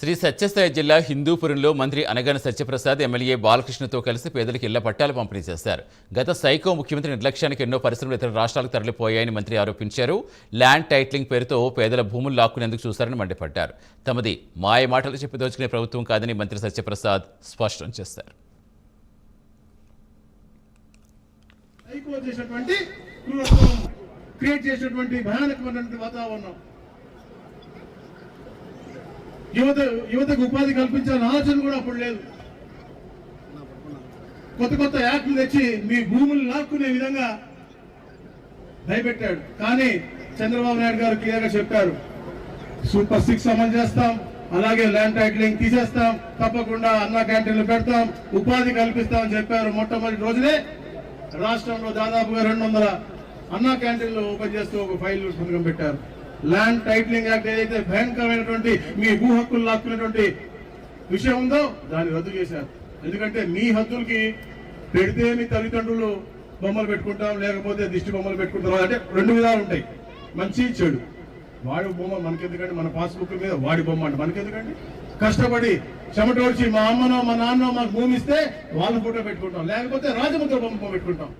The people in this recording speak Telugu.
శ్రీ సత్యసాయి జిల్లా హిందూపురంలో మంత్రి అనగన సత్యప్రసాద్ ఎమ్మెల్యే బాలకృష్ణతో కలిసి పేదలకు ఇళ్ళ పట్టాలు పంపిణీ చేశారు. గత సైకో ముఖ్యమంత్రి నిర్లక్ష్యానికి ఎన్నో పరిశ్రమలు ఇతర రాష్ట్రాలకు తరలిపోయాయని మంత్రి ఆరోపించారు. ల్యాండ్ టైటిలింగ్ పేరుతో పేదల భూములు లాక్కునేందుకు చూశారని మండిపడ్డారు. తమది మాయ మాటలు చెప్పి దోచుకునే ప్రభుత్వం కాదని మంత్రి సత్యప్రసాద్ స్పష్టం చేశారు. క్రియేట్ చేసినటువంటి భయానకమైనటువంటి వాతావరణం. యువత యువతకు ఉపాధి కల్పించాలని ఆలోచన కూడా అప్పుడు లేదు. కొత్త కొత్త యాక్ట్లు తెచ్చి మీ భూములు లాక్కునే విధంగా భయపెట్టాడు. కానీ చంద్రబాబు నాయుడు గారు క్లియర్ చెప్పారు సూపర్ సిక్స్ అమలు చేస్తాం అలాగే ల్యాండ్ టైటిలింగ్ తీసేస్తాం తప్పకుండా అన్న క్యాంటీన్లు పెడతాం ఉపాధి కల్పిస్తామని చెప్పారు మొట్టమొదటి రోజునే. రాష్ట్రంలో దాదాపుగా రెండు వందల అన్నా క్యాంటీన్లు ఓపెన్ చేస్తూ ఒక ఫైల్ సంతకం పెట్టారు. ల్యాండ్ టైటిలింగ్ యాక్ట్ ఏదైతే భయంకరమైనటువంటి మీ భూ హక్కులు లాక్కునేటువంటి విషయం ఉందో దాన్ని రద్దు చేశారు. ఎందుకంటే మీ హద్దులకి పెడితే మీ తల్లిదండ్రులు బొమ్మలు పెట్టుకుంటాం లేకపోతే దిష్టి బొమ్మలు పెట్టుకుంటాం అంటే రెండు విధాలు ఉంటాయి. మంచి చెడు. వాడి బొమ్మ మనకెందుకంటే మన పాస్బుక్ మీద వాడి బొమ్మ అంటే మనకెందుకండి? కష్టపడి చెమటోడ్చి మా అమ్మనో మా నాన్నో మాకు భూమి ఇస్తే వాళ్ళ ఫోటో పెట్టుకుంటాం. లేకపోతే రాజముద్ర బొమ్మ పెట్టుకుంటాం.